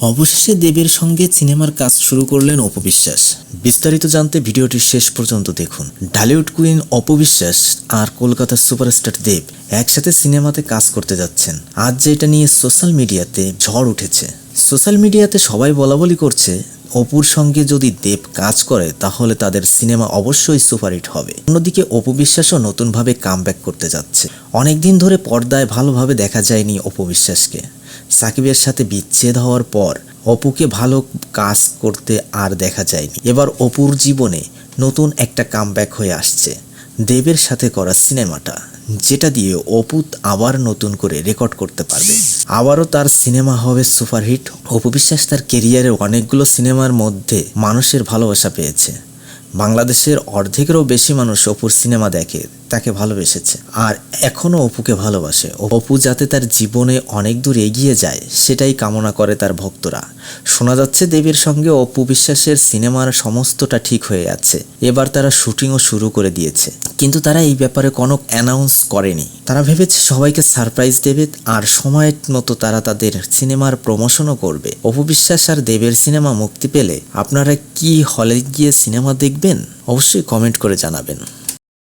অবশেষে দেবের সঙ্গে সিনেমার কাজ শুরু করলেন অপবিশ্বাস। বিস্তারিত জানতে ভিডিওটি শেষ পর্যন্ত দেখুন। ঢালিউড কুইন অপবিশ্বাস আর কলকাতার সুপারস্টার দেব একসাথে সিনেমাতে কাজ করতে যাচ্ছেন। আজ যেটা নিয়ে সোশ্যাল মিডিয়াতে ঝড় উঠেছে। সোশ্যাল মিডিয়াতে সবাই বলাবলি করছে অপুর সঙ্গে যদি দেব কাজ করে, তাহলে তাদের সিনেমা অবশ্যই সুপারহিট হবে। অন্যদিকে অপু বিশ্বাসও নতুনভাবে কামব্যাক করতে যাচ্ছে। অনেকদিন ধরে পর্দায় ভালোভাবে দেখা যায়নি অপু বিশ্বাসকে। সাকিবের সাথে বিচ্ছেদ হওয়ার পর অপুকে ভালো কাজ করতে আর দেখা যায়নি। এবার অপুর জীবনে নতুন একটা কামব্যাক হয়ে আসছে। দেবের সাথে করা সিনেমাটা, যেটা দিয়ে অপুত আবার নতুন করে রেকর্ড করতে পারবে। আবারও তার সিনেমা হবে সুপারহিট। অপু বিশ্বাস তার কেরিয়ারে অনেকগুলো সিনেমার মধ্যে মানুষের ভালোবাসা পেয়েছে। বাংলাদেশের অর্ধেকেরও বেশি মানুষ অপুর সিনেমা দেখে, তাকে ভালোবেসেছে। আর এখনও অপুকে ভালোবাসে। অপু যাতে তার জীবনে অনেক দূর এগিয়ে যায়, সেটাই কামনা করে তার ভক্তরা। শোনা যাচ্ছে দেবীর সঙ্গে অপু বিশ্বাসের সিনেমার সমস্তটা ঠিক হয়ে আছে। এবার তারা শুটিংও শুরু করে দিয়েছে। কিন্তু তারা এই ব্যাপারে কোনো অ্যানাউন্স করেনি। তারা ভেবেছে সবাইকে সারপ্রাইজ দেবে আর সময়ের মতো তারা তাদের সিনেমার প্রমোশনও করবে। অপু বিশ্বাস আর দেবের সিনেমা মুক্তি পেলে আপনারা কি হলে গিয়ে সিনেমা দেখবেন? অবশ্যই কমেন্ট করে জানাবেন।